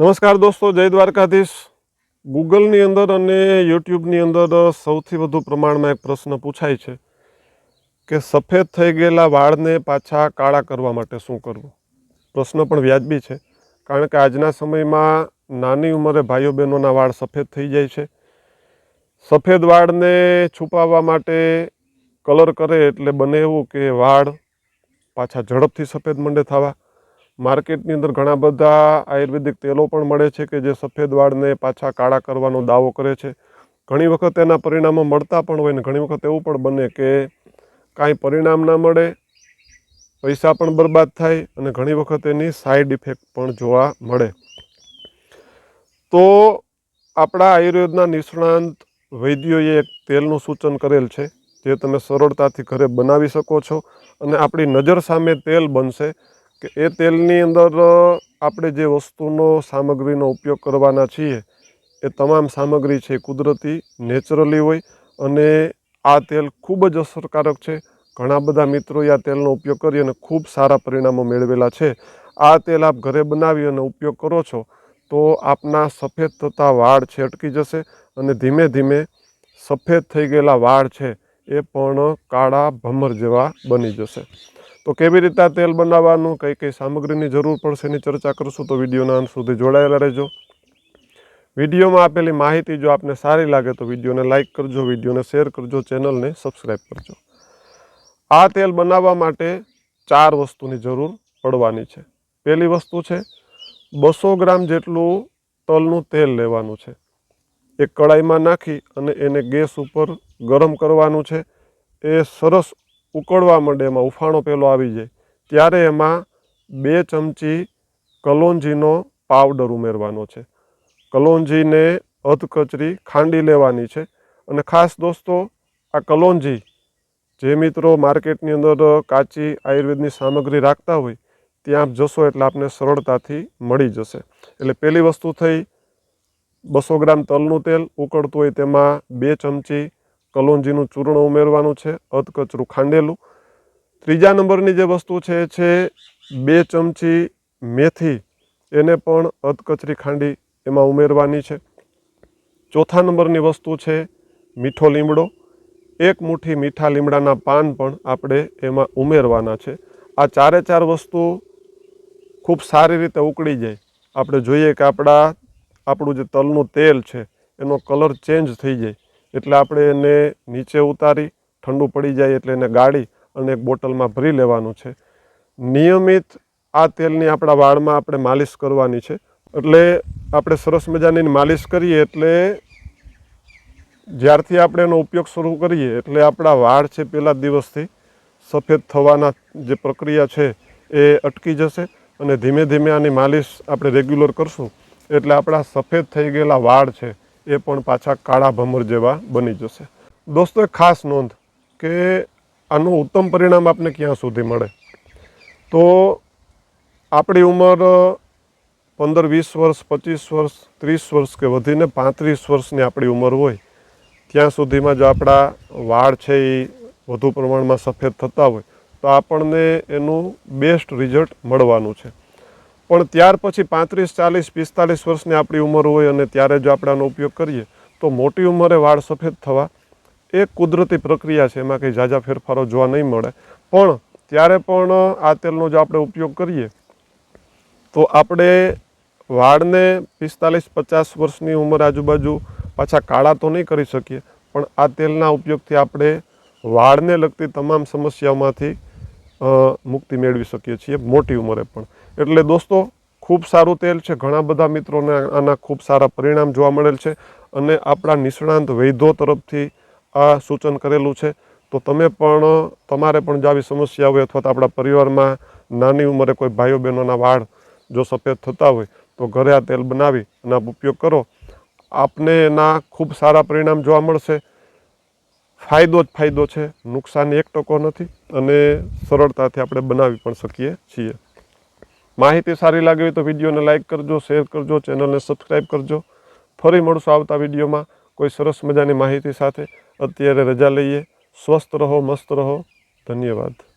નમસ્કાર દોસ્તો, જય દ્વારકાધીશ. ગૂગલની અંદર અને યુટ્યુબની અંદર સૌથી વધુ પ્રમાણમાં એક પ્રશ્ન પૂછાય છે કે સફેદ થઈ ગયેલા વાળને પાછા કાળા કરવા માટે શું કરવું? પ્રશ્ન પણ વ્યાજબી છે, કારણ કે આજના સમયમાં નાની ઉંમરે ભાઈઓ બહેનોના વાળ સફેદ થઈ જાય છે. સફેદ વાળને છુપાવવા માટે કલર કરે એટલે બને એવું કે વાળ પાછા ઝડપથી સફેદ મંડે થવા. માર્કેટની અંદર ઘણા બધા આયુર્વેદિક તેલો પણ મળે છે કે જે સફેદ વાળને પાછા કાળા કરવાનો દાવો કરે છે. ઘણી વખત એના પરિણામો મળતા પણ હોય ને ઘણી વખત એવું પણ બને કે કાંઈ પરિણામ ના મળે, પૈસા પણ બરબાદ થાય અને ઘણી વખત એની સાઈડ ઇફેક્ટ પણ જોવા મળે. તો આપણા આયુર્વેદના નિષ્ણાંત વૈદ્યોએ એક તેલનું સૂચન કરેલ છે, જે તમે સરળતાથી ઘરે બનાવી શકો છો અને આપણી નજર સામે તેલ બનશે. કે એ તેલની અંદર આપણે જે વસ્તુનો સામગ્રીનો ઉપયોગ કરવાના છીએ, એ તમામ સામગ્રી છે, કુદરતી, નેચરલી હોય, અને આ તેલ ખૂબ જ અસરકારક છે. ઘણા બધા મિત્રોએ આ તેલનો ઉપયોગ કરી અને ખૂબ સારા પરિણામો મેળવેલા છે. આ તેલ આપ ઘરે બનાવી અને ઉપયોગ કરો છો, તો આપના સફેદ થતા વાળ છે અટકી જશે અને ધીમે ધીમે સફેદ થઈ ગયેલા વાળ છે, એ પણ કાળા ભમર જેવા બની જશે. તો કેવી રીતે આ તેલ બનાવવાનું, કઈ કઈ સામગ્રીની જરૂર પડશે એની ચર્ચા કરશું, તો વિડીયોના અંત સુધી જોડાયેલા રહેજો. વિડીયોમાં આપેલી માહિતી જો આપને સારી લાગે તો વિડીયોને લાઇક કરજો, વિડીયોને શેર કરજો, ચેનલને સબસ્ક્રાઈબ કરજો. આ તેલ બનાવવા માટે ચાર વસ્તુની જરૂર પડવાની છે. પહેલી વસ્તુ છે, બસો ગ્રામ જેટલું તલનું તેલ લેવાનું છે. એક કડાઈમાં નાખી અને એને ગેસ ઉપર ગરમ કરવાનું છે. એ સરસ ઉકળવા માંડે, એમાં ઉફાણો પેલો આવી જાય. ત્યારે એમાં બે ચમચી કલોંજીનો પાવડર ઉમેરવાનો છે. કલોંજીને અધકચરી ખાંડી લેવાની છે. અને ખાસ દોસ્તો, આ કલોંજી જે મિત્રો માર્કેટની અંદર કાચી આયુર્વેદની સામગ્રી રાખતા હોય, ત્યાં જશો એટલે આપને સરળતાથી મળી જશે. એટલે પહેલી વસ્તુ થઈ, બસો ગ્રામ તલનું તેલ ઉકળતું હોય તેમાં બે ચમચી કલોંજીનું ચૂર્ણ ઉમેરવાનું છે, અધકચરું ખાંડેલું. ત્રીજા નંબરની જે વસ્તુ છે, એ છે બે ચમચી મેથી. એને પણ અધકચરી ખાંડી એમાં ઉમેરવાની છે. ચોથા નંબરની વસ્તુ છે મીઠો લીમડો. એક મુઠ્ઠી મીઠા લીમડાના પાન પણ આપણે એમાં ઉમેરવાના છે. આ ચારે ચાર વસ્તુ ખૂબ સારી રીતે ઉકળી જાય. આપણે જોઈએ કે આપણા આપણું જે તલનું તેલ છે, એનો કલર ચેન્જ થઈ જાય. એટલે આપણે એને નીચે ઉતારી, ઠંડુ પડી જાય એટલે એને ગાળી અને એક બોટલમાં ભરી લેવાનું છે. નિયમિત આ તેલની આપણા વાળમાં આપણે માલિશ કરવાની છે. એટલે આપણે સરસ મજાની માલિશ કરીએ એટલે જ્યારથી આપણે એનો ઉપયોગ શરૂ કરીએ એટલે આપણા વાળ છે પહેલા દિવસથી સફેદ થવાના જે પ્રક્રિયા છે એ અટકી જશે અને ધીમે ધીમે આની માલિશ આપણે રેગ્યુલર કરશું. એટલે આપણા સફેદ થઈ ગયેલા વાળ છે એ પણ પાછા કાળા ભમર જેવા બની જશે. દોસ્તો ખાસ નોંધ કે આનું ઉત્તમ પરિણામ આપને ક્યાં સુધી મળે? તો આપણી ઉંમર પંદર, વીસ વર્ષ, પચીસ વર્ષ, ત્રીસ વર્ષ કે વધીને પાંત્રીસ વર્ષની આપણી ઉંમર હોય, ત્યાં સુધીમાં જો આપણા વાળ છે એ વધુ પ્રમાણમાં સફેદ થતા હોય, તો આપણને એનું બેસ્ટ રિઝલ્ટ મળવાનું છે. પણ ત્યાર પછી પાંત્રીસ, ચાલીસ, પિસ્તાલીસ વર્ષની આપણી ઉંમર હોય અને ત્યારે જો આપણે આનો ઉપયોગ કરીએ, તો મોટી ઉંમરે વાળ સફેદ થવા એ કુદરતી પ્રક્રિયા છે. એમાં કંઈ ઝાઝા ફેરફારો જોવા નહીં મળે. પણ ત્યારે પણ આ તેલનો જો આપણે ઉપયોગ કરીએ, તો આપણે વાળને પિસ્તાલીસ, પચાસ વર્ષની ઉંમર આજુબાજુ પાછા કાળા તો નહીં કરી શકીએ, પણ આ તેલના ઉપયોગથી આપણે વાળને લગતી તમામ સમસ્યાઓમાંથી મુક્તિ મેળવી શકીએ છીએ મોટી ઉંમરે પણ. એટલે દોસ્તો, ખૂબ સારું તેલ છે. ઘણા બધા મિત્રોને આના ખૂબ સારા પરિણામ જોવા મળેલ છે અને આપણા નિષ્ણાંત વૈદ્યો તરફથી આ સૂચન કરેલું છે. તો તમે પણ, તમારે પણ જો આવી સમસ્યા હોય અથવા તો આપણા પરિવારમાં નાની ઉંમરે કોઈ ભાઈઓ બહેનોના વાળ જો સફેદ થતા હોય, તો ઘરે આ તેલ બનાવી અને ઉપયોગ કરો. આપને એના ખૂબ સારા પરિણામ જોવા મળશે. ફાયદો જ ફાયદો છે, નુકસાન એક ટકો નથી અને સરળતાથી આપણે બનાવી પણ શકીએ છીએ. માહિતી સારી લાગી તો વિડીયોને લાઇક કરજો, શેર કરજો, ચેનલને સબસ્ક્રાઈબ કરજો. ફરી મળશું આવતા વિડીયોમાં. કોઈ સરસ મજાની માહિતી સાથે અત્યારે રજા લઈએ. સ્વસ્થ રહો, મસ્ત રહો. ધન્યવાદ.